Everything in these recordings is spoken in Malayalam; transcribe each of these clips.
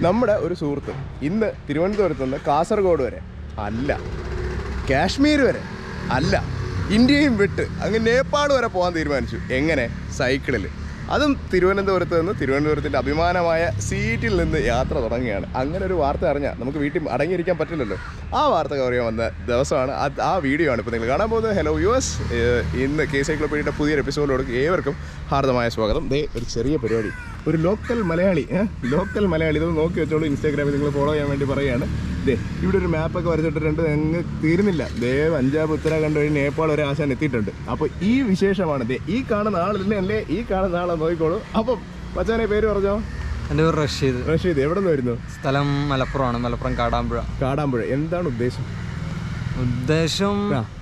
നമ്മുടെ ഒരു സുഹൃത്ത് ഇന്ന് തിരുവനന്തപുരത്ത് നിന്ന് കാസർഗോഡ് വരെ. അല്ല. കാശ്മീർ വരെ. അല്ല. ഇന്ത്യയും വിട്ട് അങ്ങ് നേപ്പാൾ വരെ പോകാൻ തീരുമാനിച്ചു. എങ്ങനെ? സൈക്കിളിൽ അതും തിരുവനന്തപുരത്ത് നിന്ന് തിരുവനന്തപുരത്തിന്റെ അഭിമാനമായ സീറ്റിൽ നിന്ന് യാത്ര തുടങ്ങുകയാണ്. അങ്ങനെ ഒരു വാർത്ത അറിഞ്ഞാൽ നമുക്ക് വീട്ടിൽ അടങ്ങിയിരിക്കാൻ പറ്റില്ലല്ലോ. ആ വാർത്ത കവർ ചെയ്യാൻ വന്ന ദിവസമാണ് ആ വീഡിയോ ആണ് ഇപ്പോൾ നിങ്ങൾ കാണാൻ പോകുന്നത്. ഹലോ യു എസ് ഇന്ന് കെ സൈക്ലോപ്പീഡിയുടെ പുതിയൊരു എപ്പിസോഡിലോട് ഏവർക്കും ഹാർദമായ സ്വാഗതം. ദേ ഒരു ചെറിയ പരിപാടി. ഒരു ലോക്കൽ മലയാളി ലോക്കൽ മലയാളി. ഇതൊന്ന് നോക്കി വെച്ചോളൂ. ഇൻസ്റ്റാഗ്രാമിൽ നിങ്ങൾ ഫോളോ ചെയ്യാൻ വേണ്ടി പറയുകയാണ്. ദേ ഇവിടെ ഒരു മാപ്പൊക്കെ വരച്ചിട്ടിട്ടുണ്ട്. അങ്ങ് തീരുന്നില്ല. ദേ പഞ്ചാബ് ഉത്തരാഖണ്ഡ് വഴി നേപ്പാൾ വരെ ആശാൻ എത്തിയിട്ടുണ്ട്. അപ്പോൾ ഈ വിശേഷമാണ്. ദേ ഈ കാണുന്ന ആളില്ലേ അല്ലേ ഈ കാണുന്ന ആളെ നോക്കിക്കോളൂ. അപ്പം മച്ചാനെ പേര് പറഞ്ഞോ? എന്റെ പേര് റഷീദ്. റഷീദ് എവിടെ നിന്ന് വരുന്നു? സ്ഥലം മലപ്പുറമാണ്. മലപ്പുറം കാടാമ്പുഴ. കാടാമ്പുഴ. എന്താണ് ഉദ്ദേശം? ഉദ്ദേശം.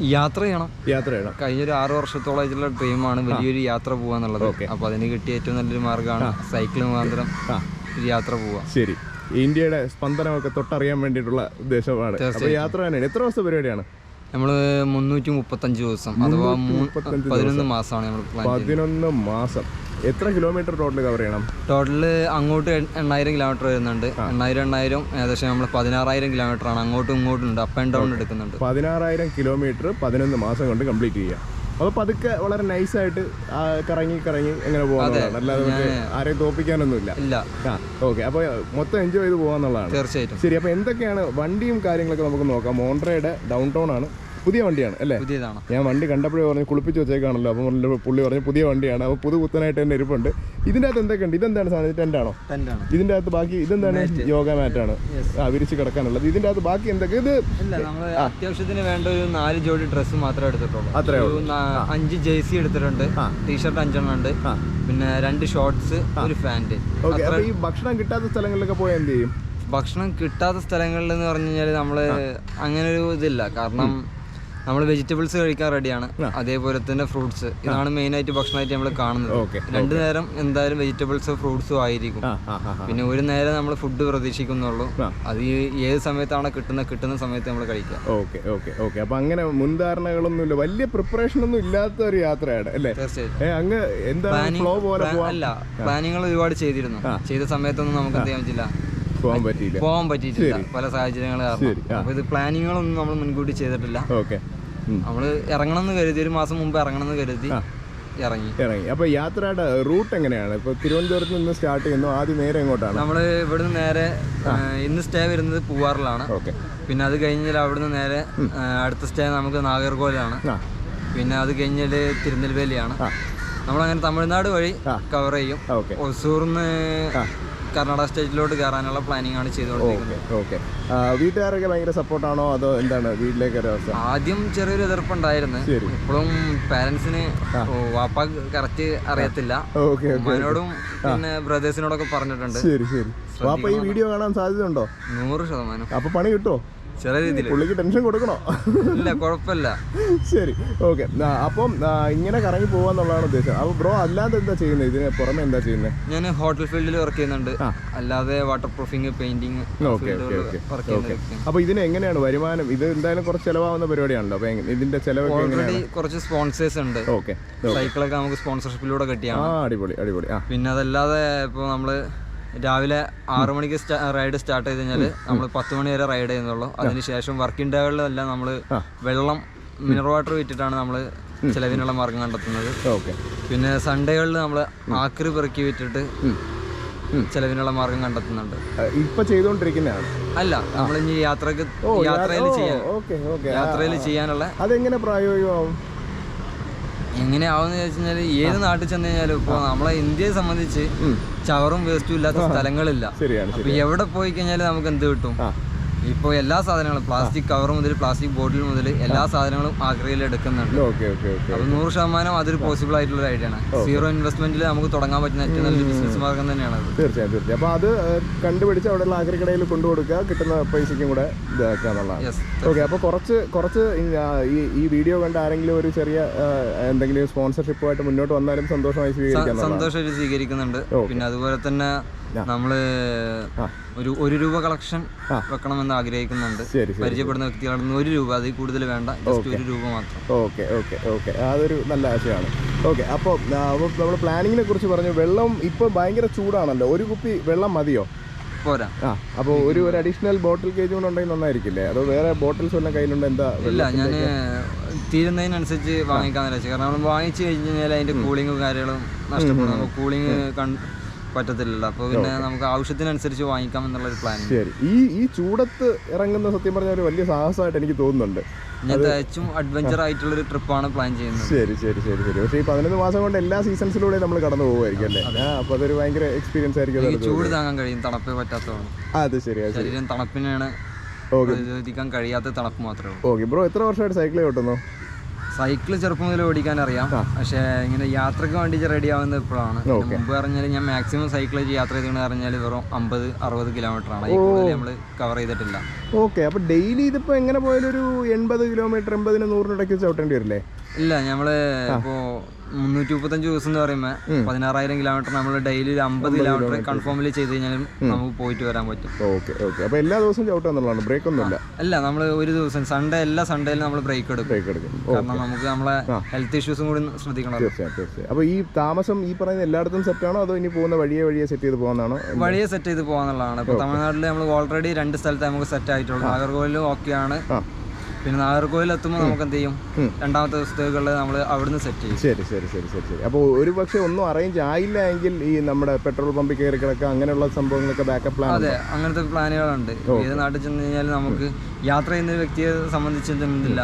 യാത്ര ചെയ്യണം. യാത്ര ചെയ്യണം. കഴിഞ്ഞൊരു ആറ് വർഷത്തോളമായിട്ടുള്ള ഡ്രീമാണ് വലിയൊരു യാത്ര പോവാന്നുള്ളത്. അപ്പൊ അതിന് കിട്ടിയ ഏറ്റവും നല്ലൊരു മാർഗമാണ് സൈക്കിൾ മുഖാന്തരം യാത്ര പോവാ. ശരി. ഇന്ത്യയുടെ സ്പന്ദനമൊക്കെ തൊട്ടറിയാൻ വേണ്ടിയിട്ടുള്ള ഉദ്ദേശമാണ്. യാത്ര തന്നെയാണ് എത്ര ദിവസത്തെ പരിപാടിയാണ്? നമ്മൾ മുന്നൂറ്റി മുപ്പത്തഞ്ച് ദിവസം. അഥവാ പതിനൊന്ന് മാസമാണ് നമ്മൾ പതിനൊന്ന് മാസം. എത്ര കിലോമീറ്റർ ടോട്ടൽ കവർ ചെയ്യണം? ടോട്ടൽ അങ്ങോട്ട് എണ്ണായിരം കിലോമീറ്റർ വരുന്നുണ്ട്. എണ്ണായിരം എണ്ണായിരം ഏകദേശം നമ്മൾ പതിനാറായിരം കിലോമീറ്റർ ആണ്. അങ്ങോട്ടും ഇങ്ങോട്ടും ഉണ്ട്. അപ്പ് ആൻഡ് ഡൗൺ എടുക്കുന്നുണ്ട്. പതിനാറായിരം കിലോമീറ്റർ പതിനൊന്ന് മാസം കൊണ്ട് കംപ്ലീറ്റ് ചെയ്യുക അപ്പൊ പതുക്കെ വളരെ നൈസ് ആയിട്ട് കറങ്ങി കറങ്ങി എങ്ങനെ പോകാന്നുള്ളതാണ് അല്ലാതെ ആരെയും തോപ്പിക്കാനൊന്നുമില്ല. ഇല്ല. ഓക്കെ അപ്പോൾ മൊത്തം എൻജോയ് ചെയ്ത് പോകാന്നുള്ളതാണ് തീർച്ചയായിട്ടും. ശരി അപ്പൊ എന്തൊക്കെയാണ് വണ്ടിയും കാര്യങ്ങളൊക്കെ നമുക്ക് നോക്കാം. മോണ്ട്രയുടെ ഡൗൺ ടൗൺ ആണ്. പുതിയ വണ്ടിയാണ് അല്ലേ? പുതിയതാണ്. ഞാൻ വണ്ടി കണ്ടപ്പോഴേ പറഞ്ഞു കുളിപ്പിച്ച് വെച്ചേക്കാണല്ലോ. അപ്പോൾ പുള്ളി- പറഞ്ഞു പുതിയ വണ്ടിയാണ്. അപ്പോൾ പുതു പുത്തനായിട്ട് തന്നെ ഇരിപ്പുണ്ട്. ഇതിന്റെ അകത്ത് എന്തൊക്കെയുണ്ട്? ഇതെന്താണ് സാധനം? ടെന്റാണോ ഇതിന്റെ അകത്ത് ബാക്കി ഇതെന്താണ് യോഗ മാറ്റാണ് ആ വിരിച്ച് കിടക്കാനുള്ളത്. ഇതിന്റെ അകത്ത് ബാക്കി എന്തൊക്കെ? ഇത് അത്യാവശ്യത്തിന് വേണ്ട ഒരു നാല് ജോഡി ഡ്രസ്സ് മാത്രമേ എടുത്തിട്ടുള്ളൂ. അത്രേ അഞ്ച് ജേഴ്സി എടുത്തിട്ടുണ്ട്. ടീഷർട്ട് അഞ്ചെണ്ണം ഉണ്ട്. പിന്നെ രണ്ട് ഷോർട്സ് ഒരു അപ്പോൾ ഈ ഭക്ഷണം കിട്ടാത്ത സ്ഥലങ്ങളിലൊക്കെ പോയാൽ എന്ത് ചെയ്യും? ഭക്ഷണം കിട്ടാത്ത സ്ഥലങ്ങളിൽ എന്ന് പറഞ്ഞു കഴിഞ്ഞാൽ നമ്മൾ അങ്ങനെ ഒരു ഇതില്ല. കാരണം നമ്മൾ വെജിറ്റബിൾസ് കഴിക്കാൻ റെഡിയാണ് അതേപോലെ തന്നെ ഫ്രൂട്ട്സ് ഇതാണ് മെയിൻ ആയിട്ട് ഭക്ഷണമായിട്ട് നമ്മൾ കാണുന്നത്. രണ്ടു നേരം എന്തായാലും വെജിറ്റബിൾസ് ഫ്രൂട്ട്സും ആയിരിക്കും. പിന്നെ ഒരു നേരം നമ്മൾ ഫുഡ് പ്രതീക്ഷിക്കുന്നുള്ളൂ. അത് ഏത് സമയത്താണ് കിട്ടുന്ന കിട്ടുന്ന സമയത്ത് നമ്മൾ കഴിക്കുക. Okay okay okay. അപ്പൊ അങ്ങനെ മുൻധാരണകളൊന്നുമില്ല. വലിയ പ്രിപ്പറേഷൻ ഒന്നും ഇല്ലാത്ത ഒരു യാത്രയാണ് അല്ലേ? അങ്ങ് എന്താ ഫ്ലോ പോലെ അല്ല പ്ലാനിങ്ങൾ ഒരുപാട് ചെയ്തിരുന്നു. ചെയ്ത സമയത്തൊന്നും നമുക്ക് എന്ത് ചെയ്യാൻ പറ്റില്ല. പോകാൻ പറ്റിയില്ല. പോകാൻ പറ്റിയിട്ടില്ല. പല സാഹചര്യങ്ങൾ കാരണം. ഇത് പ്ലാനിങ്ങുകളൊന്നും നമ്മൾ മുൻകൂട്ടി ചെയ്തിട്ടില്ല. ഓക്കെ. നമ്മൾ ഇറങ്ങണം എന്ന് കരുതി ഒരു മാസം മുമ്പ് ഇറങ്ങണം എന്ന് കരുതി ഇറങ്ങി. ഇറങ്ങി. അപ്പോൾ യാത്രയുടെ റൂട്ട് എങ്ങനെയാണ്? ഇപ്പോൾ തിരുവനന്തപുരത്ത് നിന്ന് സ്റ്റാർട്ട് ചെയ്യുന്നു ആദ്യം നേരെ എങ്ങോട്ടാണ്? നമ്മൾ ഇവിടുന്ന് നേരെ ഇന്ന് സ്റ്റേ വരുന്നത് പൂവാറിലാണ്. ഓക്കെ. പിന്നെ അത് കഴിഞ്ഞാൽ അവിടുന്ന് നേരെ അടുത്ത സ്റ്റേ നമുക്ക് നാഗർകോവിലാണ്. ആ. പിന്നെ അത് കഴിഞ്ഞാൽ തിരുനെൽവേലിയാണ്. നമ്മളങ്ങനെ തമിഴ്നാട് വഴി കവർ ചെയ്യും. ഓക്കെ. ഒസൂർന്ന് കർണാടക സ്റ്റേറ്റിലോട്ട് കയറാനുള്ള പ്ലാനിങ് ആണ് ചെയ്തുകൊണ്ടിരിക്കുന്നത്. ഓക്കെ വീട്ടുകാരൊക്കെ ഭയങ്കര സപ്പോർട്ടാണോ അതോ എന്താണ് വീട്ടിലേക്ക് ആദ്യം ചെറിയൊരു എതിർപ്പുണ്ടായിരുന്നു. ഇപ്പോഴും പാരന്റ്സിന് വാപ്പ കറക്റ്റ് അറിയത്തില്ല. ഉമ്മാനോടും പിന്നെ ബ്രദേഴ്സിനോടൊക്കെ പറഞ്ഞിട്ടുണ്ട്. ശരി ശരി. വാപ്പ ഈ വീഡിയോ കാണാൻ സാധ്യതയുണ്ടോ? നൂറ് ശതമാനം. അപ്പൊ പണി കിട്ടുമോ ചെറിയ രീതിയിൽ പുള്ളിക്ക് ടെൻഷൻ കൊടുക്കണോ? ഇല്ല കുഴപ്പമില്ല ശരി ഓക്കെ അപ്പം ഇങ്ങനെ കറങ്ങി പോവാന്നുള്ളതാണ് ഉദ്ദേശം. അപ്പോൾ ബ്രോ അല്ലാതെ എന്താ ചെയ്യുന്നത് ഇതിന് പുറമെ എന്താ ചെയ്യുന്നത് ഞാൻ ഹോട്ടൽ ഫീൽഡിൽ വർക്ക് ചെയ്യുന്നുണ്ട്. അല്ലാതെ വാട്ടർ പ്രൂഫിങ് പെയിന്റിങ് അപ്പൊ ഇതിന് എങ്ങനെയാണ് വരുമാനം? ഇത് എന്തായാലും കുറച്ച് ചെലവാകുന്ന പരിപാടിയാണല്ലോ. അപ്പൊ ഇതിന്റെ ചെലവ് ഓൾറെഡി കുറച്ച് സ്പോൺസേഴ്സ് ഉണ്ട്. ഓക്കെ സൈക്കിളൊക്കെ നമുക്ക് സ്പോൺസർഷിപ്പിലൂടെ കിട്ടിയാണ് അടിപൊളി അടിപൊളി. പിന്നെ അതല്ലാതെ ഇപ്പോൾ നമ്മൾ രാവിലെ ആറു മണിക്ക് റൈഡ് സ്റ്റാർട്ട് ചെയ്ത് കഴിഞ്ഞാൽ നമ്മൾ പത്ത് മണി വരെ റൈഡ് ചെയ്യുന്നുള്ളൂ. അതിനുശേഷം വർക്കിംഗ് ഡേകളിലെല്ലാം നമ്മൾ വെള്ളം മിനറൽ വാട്ടർ വിറ്റിട്ടാണ് നമ്മൾ ചിലവിനുള്ള മാർഗം കണ്ടെത്തുന്നത്. ഓക്കെ. പിന്നെ സൺഡേകളിൽ നമ്മൾ ആക്രി പെറുക്കി വിറ്റിട്ട് ചിലവിനുള്ള മാർഗം കണ്ടെത്തുന്നുണ്ട്. ഇപ്പൊ ചെയ്തുകൊണ്ടിരിക്കുന്നതാണ് അല്ല നമ്മൾ ഇനി യാത്രയ്ക്ക് യാത്രയിൽ ചെയ്യാൻ യാത്രയിൽ ചെയ്യാനുള്ള അതെങ്ങനെ പ്രായോഗികമാവും എങ്ങനെയാവുന്ന ചോദിച്ചു കഴിഞ്ഞാൽ ഏത് നാട്ടിൽ ചെന്ന് കഴിഞ്ഞാലും ഇപ്പോൾ നമ്മളെ ഇന്ത്യയെ സംബന്ധിച്ച് ചവറും വേസ്റ്റും ഇല്ലാത്ത സ്ഥലങ്ങളില്ല. അപ്പൊ എവിടെ പോയി കഴിഞ്ഞാലും നമുക്ക് എന്ത് കിട്ടും? ഇപ്പോൾ എല്ലാ സാധനങ്ങളും പ്ലാസ്റ്റിക് കവർ മുതൽ പ്ലാസ്റ്റിക് ബോട്ടിൽ മുതൽ എല്ലാ സാധനങ്ങളും ആഗ്രയിൽ എടുക്കുന്നുണ്ട്. അപ്പൊ നൂറ് ശതമാനം അതൊരു പോസിബിൾ ആയിട്ടുള്ള ഒരു ഐഡിയ ആണ്. സീറോ ഇൻവെസ്റ്റ്മെന്റിൽ നമുക്ക് തുടങ്ങാൻ പറ്റുന്ന ഏറ്റവും നല്ല ബിസിനസ് മാർഗം തന്നെയാണ് തീർച്ചയായും തീർച്ചയായും. അപ്പോൾ അത് കണ്ടുപിടിച്ച് അവിടെയുള്ള ആക്രിക്കടയിൽ കൊണ്ടു കൊടുക്കുക. കിട്ടുന്ന പൈസയ്ക്കും കൂടെ ഇതാക്കുക എന്നുള്ളതാണ്. ഓക്കെ അപ്പോൾ കുറച്ച് കുറച്ച് ഈ, ഈ ഈ വീഡിയോ കണ്ട് ആരെങ്കിലും ഒരു ചെറിയ എന്തെങ്കിലും സ്പോൺസർഷിപ്പുമായിട്ട് മുന്നോട്ട് വന്നാലും സന്തോഷമായി സ്വീകരിക്കാം സന്തോഷമായിട്ട് സ്വീകരിക്കുന്നുണ്ട്. പിന്നെ അതുപോലെ തന്നെ നമ്മൾ ഒരു ഒരു രൂപ കളക്ഷൻ വെക്കണമെന്ന് ആഗ്രഹിക്കുന്നുണ്ട്. പരിചയപ്പെടുന്ന വ്യക്തികളിൽ നിന്ന് ഒരു രൂപ അതിൽ കൂടുതൽ വേണ്ട. ജസ്റ്റ് ഒരു രൂപ മാത്രം. Okay okay okay. അതൊരു നല്ല ആശയമാണ്. ഓക്കെ അപ്പോൾ നമ്മൾ പ്ലാനിങ്ങിനെ കുറിച്ച് പറഞ്ഞു. വെള്ളം ഇപ്പോൾ ഭയങ്കര ചൂടാണല്ലോ. ഒരു കുപ്പി വെള്ളം മതിയോ? പോരാ. ആ അപ്പോൾ ഒരു ഒരു അഡീഷണൽ ബോട്ടിൽ കേജ് ഉണ്ടെങ്കിൽ നന്നായിരിക്കില്ലേ? അതോ വേറെ ബോട്ടിൽസ് വല്ലതും കയ്യിലുണ്ട്? എന്താ ഇല്ല ഞാൻ തീരുന്നതിനനുസരിച്ച് വാങ്ങിക്കാന്ന് വെച്ചാൽ കാരണം നമ്മൾ വാങ്ങിച്ചു കഴിഞ്ഞു കഴിഞ്ഞാൽ അതിന്റെ കൂളിങ്ങും കാര്യങ്ങളും നഷ്ടപ്പെടും. കൂളിംഗ് കൂളിങ് പറ്റത്തില്ലല്ലോ. അപ്പോൾ പിന്നെ നമുക്ക് ആവശ്യത്തിനനുസരിച്ച് വാങ്ങിക്കാം എന്നുള്ള ഒരു പ്ലാൻ ശരി. ഈ ഈ ചൂടത്ത് ഇറങ്ങുന്ന സത്യം പറഞ്ഞാൽ ഒരു വലിയ സാഹസമായിട്ട് എനിക്ക് തോന്നുന്നുണ്ട്. ഞാൻ തികച്ചും അഡ്വഞ്ചർ ആയിട്ടുള്ള ഒരു ട്രിപ്പാണ് പ്ലാൻ ചെയ്യുന്നത്. ശരി ശരി ശരി ശരി. പക്ഷേ ഈ പതിനൊന്ന് മാസം കൊണ്ട് എല്ലാ സീസൺസിലൂടെ നമ്മൾ കടന്നു പോകുമായിരിക്കും അല്ലേ? അപ്പോൾ അതൊരു ഭയങ്കര എക്സ്പീരിയൻസ് ആയിരിക്കും ചൂട് താങ്ങാൻ കഴിയും. തണുപ്പേ പറ്റാത്തതാണ് അത് ശരി അത് ശരി. ശരീരം തണുപ്പിനാണ് പ്രതിരോധിക്കാൻ കഴിയാത്ത തണുപ്പ് മാത്രമേ ഉള്ളൂ. ഓക്കെ ബ്രോ എത്ര വർഷമായിട്ട് സൈക്കിൾ ഓട്ടുന്നു? സൈക്കിൾ ചെറുപ്പം മുതൽ ഓടിക്കാൻ അറിയാം പക്ഷേ ഇങ്ങനെ യാത്രയ്ക്ക് വേണ്ടി റെഡി ആവുന്നത് ഇപ്പോഴാണ്. മുമ്പ് പറഞ്ഞാൽ ഞാൻ മാക്സിമം സൈക്കിൾ യാത്ര ചെയ്തെന്ന് പറഞ്ഞാൽ വെറും അമ്പത് അറുപത് കിലോമീറ്റർ ആണ്. നമ്മൾ കവർ ചെയ്തിട്ടില്ല. ഓക്കെ. അപ്പോൾ ഡെയിലി ഇതിപ്പോൾ എങ്ങനെ പോയാലും ഒരു എൺപത് കിലോമീറ്റർ എൺപതിന് നൂറിനിടയ്ക്ക് ചവിട്ടേണ്ടി വരില്ലേ? ഇല്ല നമ്മൾ ഇപ്പോ മുന്നൂറ്റി മുപ്പത്തഞ്ച് ദിവസം എന്ന് പറയുമ്പോൾ പതിനാറായിരം കിലോമീറ്റർ നമ്മൾ ഡെയിലി ഒരു അമ്പത് കിലോമീറ്റർ കൺഫേമിൽ ചെയ്ത് കഴിഞ്ഞാലും നമുക്ക് പോയിട്ട് വരാൻ പറ്റും. Okay okay. അപ്പോൾ എല്ലാ ദിവസവും ചവിട്ടുക എന്നുള്ളതാണ്. ബ്രേക്ക് ഒന്നുമില്ല അല്ല നമ്മൾ ഒരു ദിവസം സൺഡേ എല്ലാ സൺഡേയിലും നമ്മൾ ബ്രേക്ക് എടുക്കും. ബ്രേക്ക് എടുക്കും. കാരണം നമുക്ക് നമ്മളെ ഹെൽത്ത് ഇഷ്യൂസും കൂടി ശ്രദ്ധിക്കണം. തീർച്ചയായും തീർച്ചയായും. അപ്പോൾ ഈ താമസം ഈ പറയുന്ന എല്ലായിടത്തും സെറ്റ് ആണോ? അതോ ഇനി പോകുന്ന വഴിയെ വഴിയെ സെറ്റ് ചെയ്ത് പോകുന്നതാണോ വഴിയെ സെറ്റ് ചെയ്ത് പോകാന്നുള്ളതാണ്. ഇപ്പോൾ തമിഴ്നാട്ടിൽ നമ്മൾ ഓൾറെഡി രണ്ട് സ്ഥലത്ത് നമുക്ക് സെറ്റ് ആയിട്ടുള്ളൂ. നാഗർകോവിലും ഓക്കെയാണ് പിന്നെ നാഗർകോവിൽ എത്തുമ്പോൾ നമുക്ക് എന്ത് ചെയ്യും രണ്ടാമത്തെ ദിവസത്തേക്കുള്ള നമ്മൾ അവിടുന്ന് സെറ്റ് ചെയ്യും. ശരി ശരി ശരി ശരി ശരി. അപ്പോൾ ഒരു പക്ഷേ ഒന്നും അറേഞ്ച് ആയില്ല എങ്കിൽ ഈ നമ്മുടെ പെട്രോൾ പമ്പിൽ കയറി കിടക്കുക അങ്ങനെയുള്ള സംഭവങ്ങളൊക്കെ ബാക്കപ്പ് പ്ലാൻ അതെ അങ്ങനത്തെ പ്ലാനുകളുണ്ട് ഏത് നാട്ടിൽ ചെന്ന് കഴിഞ്ഞാൽ നമുക്ക് യാത്ര ചെയ്യുന്ന ഒരു വ്യക്തിയെ സംബന്ധിച്ചില്ല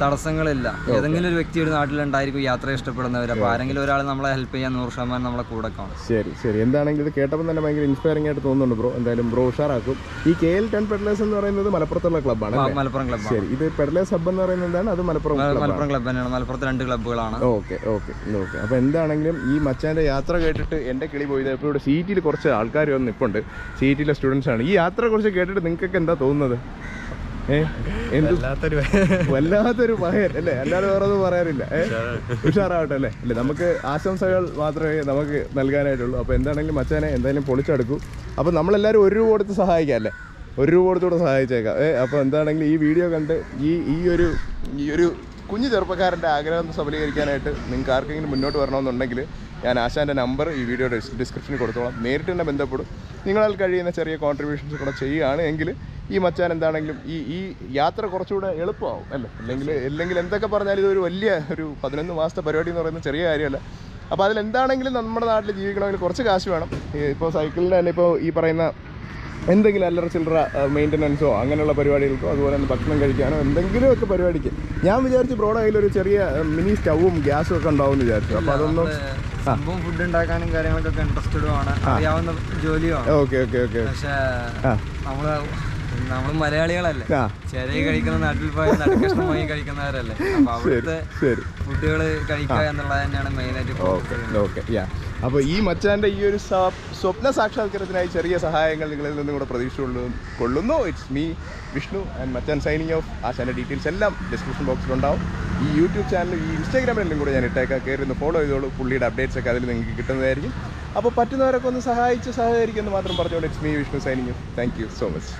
തടസ്സങ്ങളില്ല. ഏതെങ്കിലും ഒരു വ്യക്തി ഒരു നാട്ടിലുണ്ടായിരിക്കും യാത്ര ഇഷ്ടപ്പെടുന്നവർ അപ്പൊ ആരെങ്കിലും ഒരാൾ നമ്മളെ ഹെൽപ്പ് ചെയ്യാൻ നൂറ് ശതമാനം നമ്മളെ കൂടെ കാണും ശരി ശരി. എന്താണെങ്കിലും ഇത് കേട്ടപ്പോൾ തന്നെ ഭയങ്കര ഇൻസ്പയറിംഗ് ആയിട്ട് തോന്നുന്നുണ്ട് ബ്രോ എന്തായാലും ബ്രോ ഉഷാറാക്കും. ഈ കെ എൽ ടെൻ പെഡലേഴ്സ് എന്ന് പറയുന്നത് മലപ്പുറത്തുള്ള ക്ലബ്ബാണ് മലപ്പുറം ക്ലബ്ബ് ശരി ഇത് പെഡലേഴ്സ് ഹബ് എന്ന് പറയുന്നത് എന്താണ്? അത് മലപ്പുറം മലപ്പുറം ക്ലബ്ബ് തന്നെയാണ്. മലപ്പുറത്ത് രണ്ട് ക്ലബ്ബുകളാണ് ഓക്കെ ഓക്കെ ഓക്കെ. അപ്പൊ എന്താണെങ്കിലും ഈ മച്ചാന്റെ യാത്ര കേട്ടിട്ട് എന്റെ കിളി പോയത് ഇപ്പോൾ ഇവിടെ സീറ്റിൽ കുറച്ച് ആൾക്കാർ വന്ന് നിൽപ്പുണ്ട് സീറ്റിലെ സ്റ്റുഡൻസ് ആണ്. ഈ യാത്ര കുറിച്ച് കേട്ടിട്ട് നിങ്ങൾക്കൊക്കെ എന്താ തോന്നുന്നത്? വല്ലാത്തൊരു പഹയൻ അല്ലേ? അല്ലാതെ വേറെ ഒന്നും പറയാനില്ല ഉഷാറാവട്ടെ അല്ലേ? അല്ലേ നമുക്ക് ആശംസകൾ മാത്രമേ നമുക്ക് നൽകാനായിട്ടുള്ളൂ. അപ്പോൾ എന്താണെങ്കിലും മച്ചാനെ എന്തായാലും പൊളിച്ചെടുക്കൂ. അപ്പോൾ നമ്മളെല്ലാവരും ഒരു രൂപ കൊടുത്ത് സഹായിക്കാം അല്ലേ? ഒരു രൂപ കൊടുത്തുകൂടെ സഹായിച്ചേക്കാം. ഏ അപ്പോൾ എന്താണെങ്കിലും ഈ വീഡിയോ കണ്ട് ഈ ഈ ഒരു ഈ ഒരു കുഞ്ഞു ചെറുപ്പക്കാരന്റെ ആഗ്രഹം സഫലീകരിക്കാനായിട്ട് നിങ്ങൾക്ക് ആർക്കെങ്കിലും മുന്നോട്ട് വരണമെന്നുണ്ടെങ്കിൽ ഞാൻ ആശാന്റെ നമ്പർ ഈ വീഡിയോയുടെ ഡിസ്ക്രിപ്ഷനിൽ കൊടുത്തോളാം. നേരിട്ട് തന്നെ ബന്ധപ്പെടും. നിങ്ങളാൽ കഴിയുന്ന ചെറിയ കോൺട്രിബ്യൂഷൻസ് കൂടെ ചെയ്യുകയാണ് എങ്കിൽ ഈ മച്ചാൻ എന്താണെങ്കിലും ഈ ഈ യാത്ര കുറച്ചുകൂടെ എളുപ്പമാവും അല്ലേ? അല്ലെങ്കിൽ അല്ലെങ്കിൽ എന്തൊക്കെ പറഞ്ഞാലും ഇതൊരു വലിയ ഒരു പതിനൊന്ന് മാസത്തെ പരിപാടി എന്ന് പറയുന്ന ചെറിയ കാര്യമല്ല. അപ്പോൾ അതിലെന്താണെങ്കിലും നമ്മുടെ നാട്ടിൽ ജീവിക്കണമെങ്കിൽ കുറച്ച് കാശ് വേണം. ഇപ്പോൾ സൈക്കിളിന്റെ തന്നെ ഇപ്പോൾ ഈ പറയുന്ന എന്തെങ്കിലും അല്ലറ ചില്ലറ മെയിന്റനൻസോ അങ്ങനെയുള്ള പരിപാടികൾക്കോ അതുപോലെ തന്നെ ഭക്ഷണം കഴിക്കാനോ എന്തെങ്കിലുമൊക്കെ പരിപാടിക്ക്. ഞാൻ വിചാരിച്ചു ബ്രോയുടെ കയ്യിലൊരു ചെറിയ മിനി സ്റ്റൗവും ഗ്യാസും ഒക്കെ ഉണ്ടാവും എന്ന് വിചാരിച്ചു. അപ്പോൾ അതൊന്നും സംഭവം ഫുഡ് ഉണ്ടാക്കാനും കാര്യങ്ങൾക്കൊക്കെ ഇൻട്രസ്റ്റഡും ആണ്. അറിയാവുന്ന ജോലിയാണ് ഓക്കെ ഓക്കെ ഓക്കെ പക്ഷേ ആ. നമ്മൾ മലയാളികളല്ലേ? ചെറിയ കഴിക്കുന്ന നാട്ടിൽ പോയി നടുക്കഷ്ണം വാങ്ങി കഴിക്കുന്നവരല്ലേ? അപ്പൊ അവിടുത്തെ ഫുഡുകൾ കഴിക്കുക എന്നുള്ളത് തന്നെയാണ് മെയിൻ ആയിട്ട് focus ഓക്കെ യാ അപ്പോൾ ഈ മച്ചാന്റെ ഈ ഒരു സ്വപ്ന സാക്ഷാത്കാരത്തിനായി ചെറിയ സഹായങ്ങൾ നിങ്ങളിൽ നിന്നും കൂടെ പ്രതീക്ഷ കൊള്ളുന്നു. ഇറ്റ്സ് മീ വിഷ്ണു ആൻഡ് മച്ചാൻ സൈനിങ് ഓഫ് ആശാന്റെ ഡീറ്റെയിൽസ് എല്ലാം ഡിസ്ക്രിപ്ഷൻ ബോക്സിൽ ഉണ്ടാവും. ഈ യൂട്യൂബ് ചാനൽ ഈ ഇൻസ്റ്റാഗ്രാമിലും കൂടെ ഞാൻ ഇട്ടേക്കാം. കയറി ഒന്ന് ഫോളോ ചെയ്തോളൂ. പുള്ളിയുടെ അപ്ഡേറ്റ്സ് ഒക്കെ അതിൽ നിങ്ങൾക്ക് കിട്ടുന്നതായിരിക്കും. അപ്പോൾ പറ്റുന്നവരൊക്കെ ഒന്ന് സഹായിച്ച് സഹകരിക്കുമെന്ന് മാത്രം പറഞ്ഞോളൂ it's me Vishnu signing off thank you so much